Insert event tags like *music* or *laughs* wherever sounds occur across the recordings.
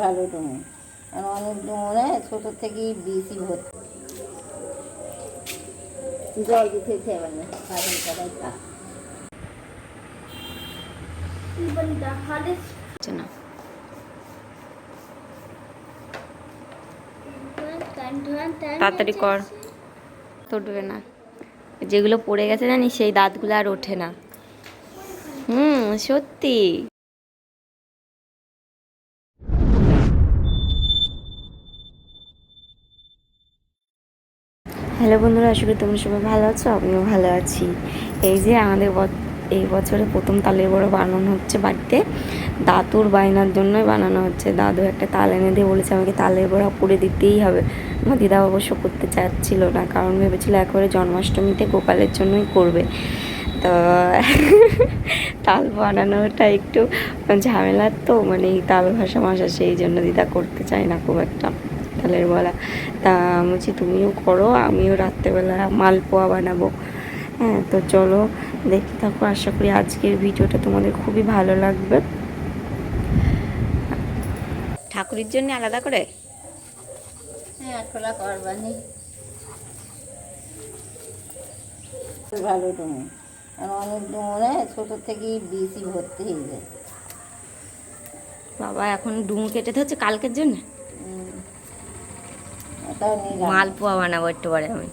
ভালো অনেক থেকেই বেশি ভর্তি। জল দিতে তাড়াতাড়ি কর। তো না। যেগুলো পড়ে গেছে জানিস, সেই দাঁতগুলো আর ওঠে না। হুম, সত্যি। হ্যালো বন্ধুরা আসলে তোমরা সবাই ভালো আছো, আমিও ভালো আছি। এই যে আমাদের এই বছরে প্রথম তালের বড়া বানানো হচ্ছে বাড়িতে। দাদুর বায়নার জন্যই বানানো হচ্ছে। দাদু একটা তাল এনে দিয়ে বলেছে আমাকে তালের বড়া করে দিতেই হবে। আমার দিদা অবশ্য করতে চাচ্ছিল না, কারণ ভেবেছিল একবারে জন্মাষ্টমীতে গোপালের জন্যই করবে। তো *laughs* তাল বানানোটা একটু ঝামেলার তো মানে এই তাল ভাষা মাসা সেই জন্য দিদা করতে চায় না খুব একটা তালের বলা। তা বলছি তুমিও করো আমিও রাত্রেবেলা মালপোয়া বানাবো। হ্যাঁ তো চলো দেখতে থাকো। আশা করি আজকের ভিডিওটা তোমাদের খুবই ভালো লাগবে। ঠাকুরের জন্য আলাদা করে? হ্যাঁ খোলা করবানি। ভালো আর অনেক ডুমুরে ছোটো থেকেই বেশি ভর্তি হয়ে যায়। বাবা এখন ডুমু কেটে হচ্ছে কালকের জন্য। মালপোয়া বানাবো একটু পরে আমি।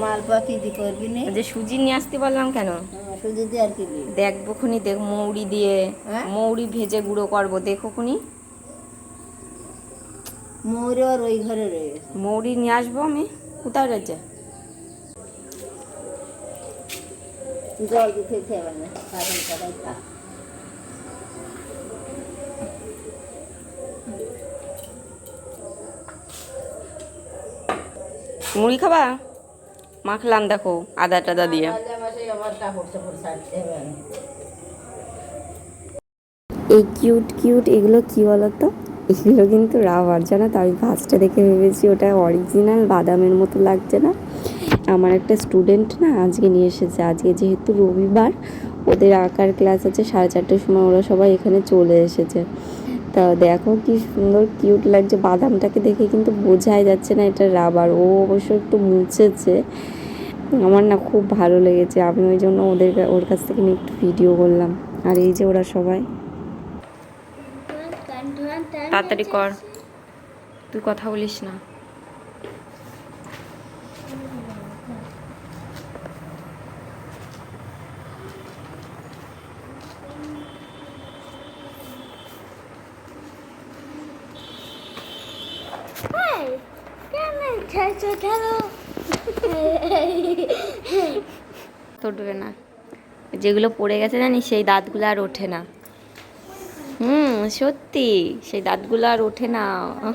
মালপোয়া কি দি করবি নে? যে সুজি নিয়ে আসতে বললাম কেন? সুজি দিয়ে আর কি দেখব খুনি দেখ মৌরি দিয়ে। হ্যাঁ? মৌরি ভেজে গুঁড়ো করব দেখো খুনি। ময়ূরে আর ওই ঘরে রয়ে গেছে। মৌরি নিয়ে আসব আমি। কোথায় রয়েছে? জল *laughs* মুড়ি খাবা মাখলাম দেখো আদা টাদা দিয়ে। এই কিউট কিউট এগুলো কি বলতো এগুলো কিন্তু রাবার জানো, তো আমি ফার্স্টে দেখে ভেবেছি ওটা অরিজিনাল বাদামের মতো লাগছে না। আমার একটা স্টুডেন্ট না আজকে নিয়ে এসেছে, আজকে যেহেতু রবিবার, ওদের আঁকার ক্লাস আছে সাড়ে চারটের সময়, ওরা সবাই এখানে চলে এসেছে। তা দেখো কি সুন্দর কিউট লাগছে, বাদামটাকে দেখে কিন্তু বোঝাই যাচ্ছে না এটা রাবার ও অবশ্য একটু মুছেছে। আমার না খুব ভালো লেগেছে, আমি ওই জন্য ওদের ওর কাছ থেকে একটু ভিডিও করলাম। আর এই যে ওরা সবাই তাড়াতাড়ি কর। তুই কথা বলিস না। তো উঠবে না। যেগুলো পড়ে গেছে জানি সেই দাঁতগুলো আর ওঠে না। হুম সত্যি। সেই দাঁতগুলো আর ওঠে না। আহ,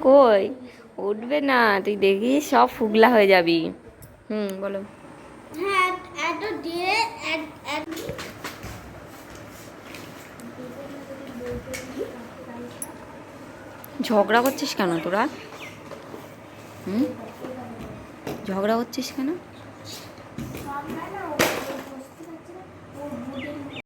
কই? উঠবে না তুই দেখি সব ফুগলা হয়ে যাবি। হুম বলো। ঝগড়া করছিস কেন তোরা? হুম? ঝগড়া করছিস কেন?